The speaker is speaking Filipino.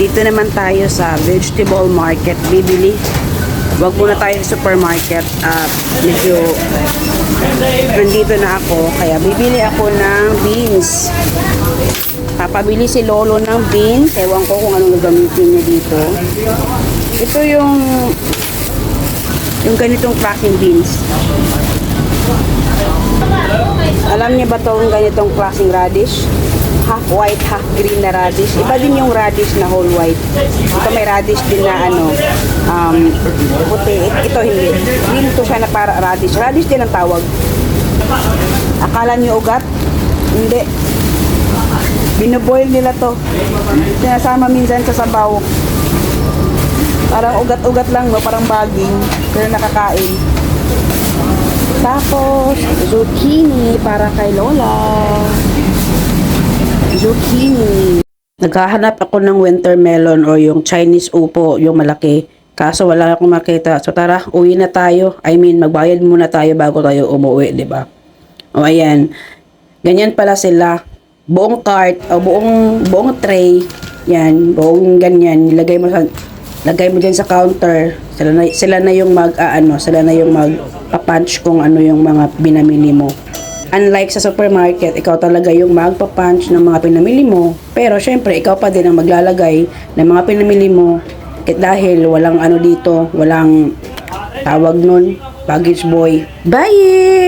Dito naman tayo sa vegetable market bibili. Wag muna tayo sa supermarket. Ah, medyo nandito na ako. Kaya bibili ako ng beans. Papabili si Lolo ng beans. Ewan ko kung anong gagamitin niya dito. Ito yung yung ganitong cracking beans. Alam niya ba itong ganitong klaseng radish? Half white, half green na radish. Iba din yung radish na whole white. Ito may radish din na ano, um, puti. Ito hindi. Green to siya na para radish. Radish din ang tawag. Akala niyo ugat? Hindi. Binoboil nila to. Sinasama minsan sa sabaw. Parang ugat-ugat lang, no? parang baging. Pero nakakain. Tapos, zucchini para kay Lola. Zucchini. Naghahanap ako ng winter melon o yung Chinese upo, yung malaki. Kaso wala akong makita. So tara, uwi na tayo. I mean, magbayad muna tayo bago tayo umuwi, di ba? O ayan. Ganyan pala sila. Buong cart o buong buong tray. Yan, buong ganyan. Nilagay mo sa lagay mo dyan sa counter. Sila na, sila na yung mag ah, ano, sila na yung mag punch kung ano yung mga binamili mo. Unlike sa supermarket, ikaw talaga yung magpa-punch ng mga pinamili mo. Pero syempre, ikaw pa din ang maglalagay ng mga pinamili mo. Kahit dahil walang ano dito, walang tawag nun, baggage boy. Bye!